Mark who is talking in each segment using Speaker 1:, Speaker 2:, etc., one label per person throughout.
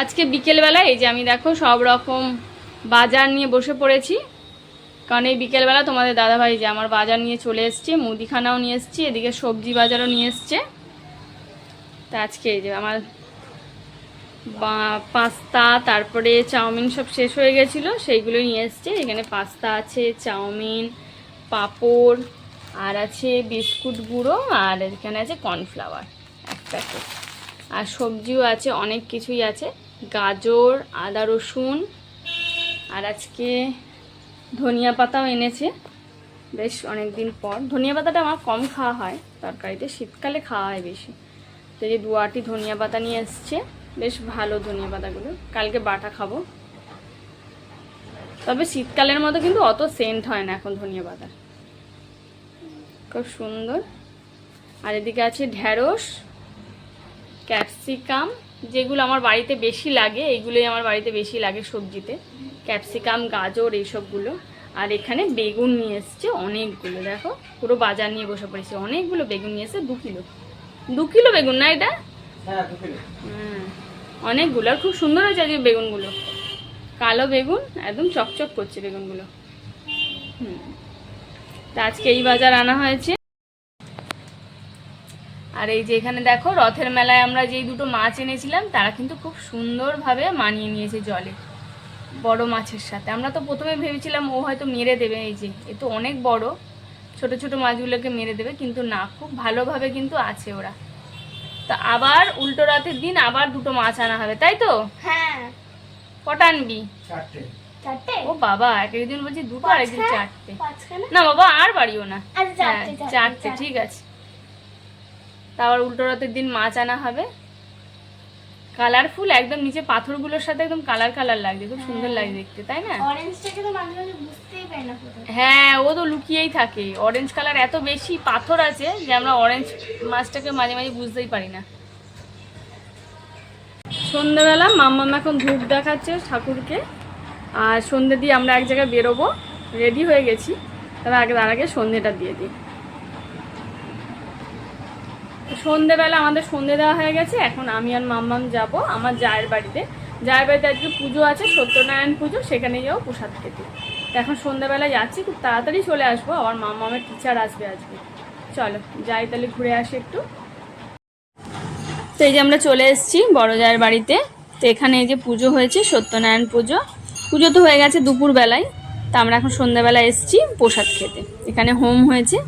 Speaker 1: আজকে বিকেলবেলা এই যে আমি দেখো সব রকম বাজার নিয়ে বসে পড়েছি। কারণ এই বিকেলবেলা তোমাদের দাদাভাই যে আমার বাজার নিয়ে চলে এসছে, মুদিখানাও নিয়ে এসছি, এদিকে সবজি বাজারও নিয়ে এসছে। তা আজকে এই যে আমার পাস্তা, তারপরে চাউমিন সব শেষ হয়ে গেছিল, সেইগুলোই নিয়ে এসছে। এখানে পাস্তা আছে, চাউমিন, পাঁপড়, আর আছে বিস্কুট গুঁড়ো, আর এখানে আছে কর্নফ্লাওয়ার, এক প্যাকেট। আর সবজিও আছে, অনেক কিছুই আছে। গাজর, আদা রসুন আর আজকে ধনিয়া পাতাও এনেছে। বেশ অনেক দিন পর। ধনিয়া পাতাটা আমার কম খাওয়া হয়, তরকারিতে শীতকালে খাওয়া হয় বেশি। তো এই দু আটি ধনিয়া পাতা নিয়ে এসছে, বেশ ভালো ধনিয়া পাতাগুলো। কালকে বাটা খাব। তবে শীতকালের মতো কিন্তু অত সেন্ট হয় না এখন ধনিয়া পাতা। খুব সুন্দর। আর এদিকে আছে ঢ্যাঁড়স ক্যাপসিকাম যেগুলো আমার বাড়িতে বেশি লাগে এইগুলোই আমার বাড়িতে বেশি লাগে সবজিতে। ক্যাপসিকাম গাজর এইসবগুলো। আর এখানে বেগুন নিয়ে এসছে অনেকগুলো দেখো। পুরো বাজার নিয়ে বসে পড়েছে। অনেকগুলো বেগুন নিয়ে এসছে দু কিলো। দু কিলো বেগুন না এটা? হুম অনেকগুলো। আর খুব সুন্দর হয়েছে আজকে বেগুনগুলো। কালো বেগুন একদম চকচক করছে বেগুনগুলো। হুম তা আজকে এই বাজার আনা হয়েছে। আর এই যে এখানে দেখো রথের মেলায় আমরা যেই দুটো মাছ এনেছিলাম তারা কিন্তু খুব সুন্দরভাবে মানিয়ে নিয়েছে জলে বড় মাছের সাথে। আমরা তো প্রথমে ভেবেছিলাম ও হয়তো মেরে দেবে এই যে এ তো অনেক বড় ছোট ছোট মাছগুলোকে মেরে দেবে কিন্তু না খুব ভালোভাবে কিন্তু আছে ওরা। তা আবার উল্টো রাতের দিন আবার দুটো মাছ আনা হবে তাই তো?
Speaker 2: হ্যাঁ।
Speaker 1: কটা আনবি? ও বাবা এক একদিন বলছি দুটো আর একদিন
Speaker 2: পাঁচখানা?
Speaker 1: চারটে। না বাবা আর বাড়িও না।
Speaker 2: আচ্ছা
Speaker 1: হ্যাঁ
Speaker 2: চারটে।
Speaker 1: ঠিক আছে। তারপর উল্টো রাতের দিন মাছ আনা হবে। কালারফুল একদম নিচে পাথরগুলোর সাথে একদম কালার কালার লাগছে খুব সুন্দর লাগে দেখতে তাই না?
Speaker 2: অরেঞ্জটাকে তো মাঝে মাঝে বুঝতেই পারি না
Speaker 1: হ্যাঁ ও তো লুকিয়েই থাকে। অরেঞ্জ কালার এত বেশি পাথর আছে যে আমরা অরেঞ্জ মাছটাকে মাঝে মাঝে বুঝতেই পারি না। সন্ধ্যেবেলা মাম্মা এখন ধূপ দেখাচ্ছে ঠাকুরকে। আর সন্ধ্যে দিয়ে আমরা এক জায়গায় বেরোবো। রেডি হয়ে গেছি। তবে আগে তার আগে সন্ধ্যেটা দিয়ে দিই। সন্ধেবেলা আমাদের সন্ধে দেওয়া হয়ে গেছে, এখন আমি আর মাম্মাম যাব আমার জায়ের বাড়িতে। জায়ের বাড়িতে আজকে পুজো আছে, সত্যনারায়ণ পুজো, সেখানে যাব প্রসাদ খেতে। এখন সন্ধেবেলা যাচ্ছি, খুব তাড়াতাড়ি চলে আসব, আবার মাম্মামের টিচার আসবে আজকে। চলো, যাই তাহলে ঘুরে আসি একটু। তো এই যে আমরা চলে এসেছি বড় জায়ের বাড়িতে। তো এখানে এই যে পুজো হয়েছে, সত্যনারায়ণ পুজো। পুজো তো হয়ে গেছে দুপুর বেলায় তা আমরা এখন সন্ধ্যাবেলা এসেছি প্রসাদ খেতে। এখানে হোম হয়েছে।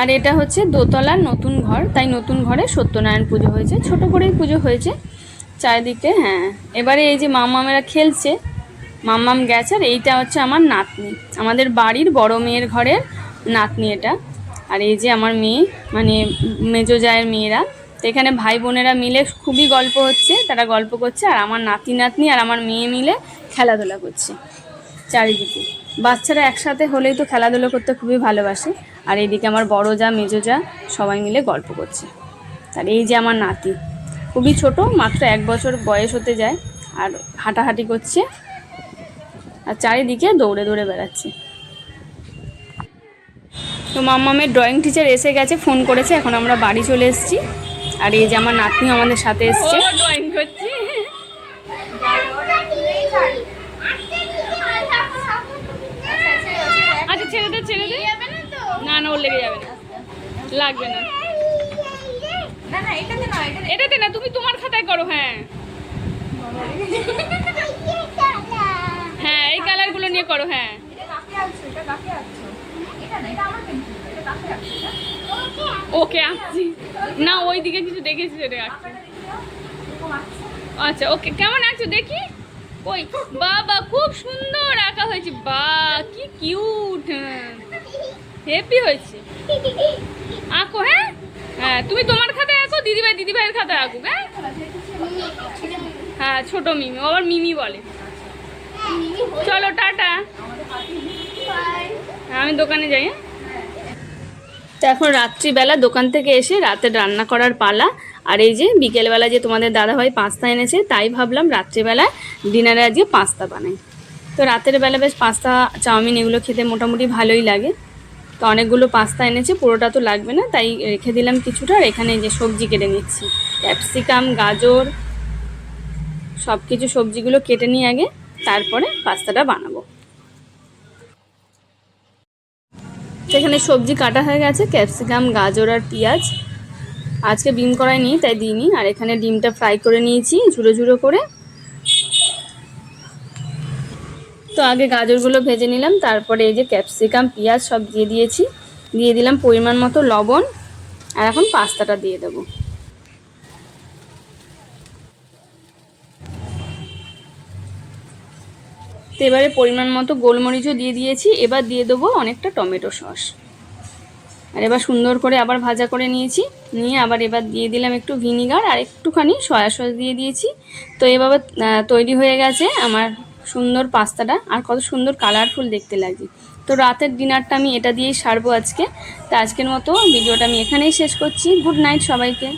Speaker 1: আর এটা হচ্ছে দোতলার নতুন ঘর। তাই নতুন ঘরে সত্যনারায়ণ পুজো হয়েছে। ছোট করেই পুজো হয়েছে। চারিদিকে হ্যাঁ। এবারে এই যে মাম্মামেরা খেলছে, মাম্মাম গেছে আর এইটা হচ্ছে আমার নাতনি। আমাদের বাড়ির বড় মেয়ের ঘরের নাতনি এটা। আর এই যে আমার মেয়ে মানে মেজো জায়ের মেয়েরা। তো এখানে ভাই বোনেরা মিলে খুবই গল্প হচ্ছে, তারা গল্প করছে। আর আমার নাতি নাতনি আর আমার মেয়ে মিলে খেলাধুলা করছে। চারিদিকে। বাচ্চারা একসাথে হলেই তো খেলাধুলো করতে খুবই ভালোবাসে। আর এইদিকে আমার বড় যা, মেজো যা, সবাই মিলে গল্প করছে। আর এই যে আমার নাতি, খুবই ছোট, মাত্র এক বছর বয়স হতে যায় আর হাঁটাহাঁটি করছে আর চারিদিকে দৌড়ে দৌড়ে বেড়াচ্ছে। তো মাম্মামের ড্রয়িং টিচার এসে গেছে ফোন করেছে, এখন আমরা বাড়ি চলে এসেছি। আর এই যে আমার নাতনি আমাদের সাথে এসছে। ড্রয়িং করছি আচ্ছা ছেড়ে দে। না না ওর লেগে যাবে না। লাগবে না। এটাতে না তুমি তোমার খাতায় করো হ্যাঁ। হ্যাঁ এই কালারগুলো নিয়ে করো হ্যাঁ। ওকে আঁকছি না ওই দিকে কিছু দেখেছি সেটা আঁকছি। আচ্ছা ওকে কেমন আঁকছো? দেখি। ওই বাবা খুব সুন্দর আঁকা হয়েছে। বা কি কিউট হেপি হয়েছে। আঁকো হ্যাঁ? হ্যাঁ তুমি তোমার খাতায় আঁকো দিদিভাই দিদিভাইয়ের খাতায় আঁকুক হ্যাঁ? হ্যাঁ ছোট মিমি আবার মিমি বলে। চলো টাটা। হ্যাঁ, আমি দোকানে যাই হ্যাঁ? তো এখন রাত্রিবেলা দোকান থেকে এসে রাতে রান্না করার পালা। আর এই যে বিকেলবেলা যে তোমাদের দাদাভাই পাস্তা এনেছে তাই ভাবলাম রাত্রিবেলা ডিনারে আজকে পাস্তা বানাই। তো রাতের বেলা বেশ পাস্তা চাউমিন এগুলো খেতে মোটামুটি ভালোই লাগে। তো অনেকগুলো পাস্তা এনেছি, পুরোটা তো লাগবে না, তাই রেখে দিলাম কিছুটা আর এখানে যে সবজি কেটে নিচ্ছি। ক্যাপসিকাম, গাজর সব কিছু সবজিগুলো কেটে নিয়ে আগে তারপরে পাস্তাটা বানাবো। সেখানে সবজি কাটা হয়ে গেছে, ক্যাপসিকাম, গাজর আর পেঁয়াজ। আজকে ডিম করাই নিই, তাই দিইনি। আর এখানে ডিমটা ফ্রাই করে নিয়েছি, ঝুড়ো ঝুড়ো করে। তো আগে গাজরগুলো ভেজে নিলাম, তারপরে এই যে ক্যাপসিকাম, পেঁয়াজ সব দিয়ে দিয়েছি। দিয়ে দিলাম পরিমাণ মতো লবণ, আর এখন পাস্তাটা দিয়ে দেবো। তো এবারে পরিমাণ মতো গোলমরিচও দিয়ে দিয়েছি, এবার দিয়ে দেবো অনেকটা টমেটো সস। আর এবার সুন্দর করে আবার ভাজা করে নিয়েছি, নিয়ে আবার এবার দিয়ে দিলাম একটু ভিনিগার, আর একটুখানি সয়া সস দিয়ে দিয়েছি। তো এভাবে তৈরি হয়ে গেছে আমার সুন্দর পাস্তাটা আর কত সুন্দর কালারফুল দেখতে লাগছে। তো রাতের ডিনারটা আমি এটা দিয়েই সারবো আজকে। তো আজকের মতো ভিডিওটা আমি এখানেই শেষ করছি। গুড নাইট সবাইকে।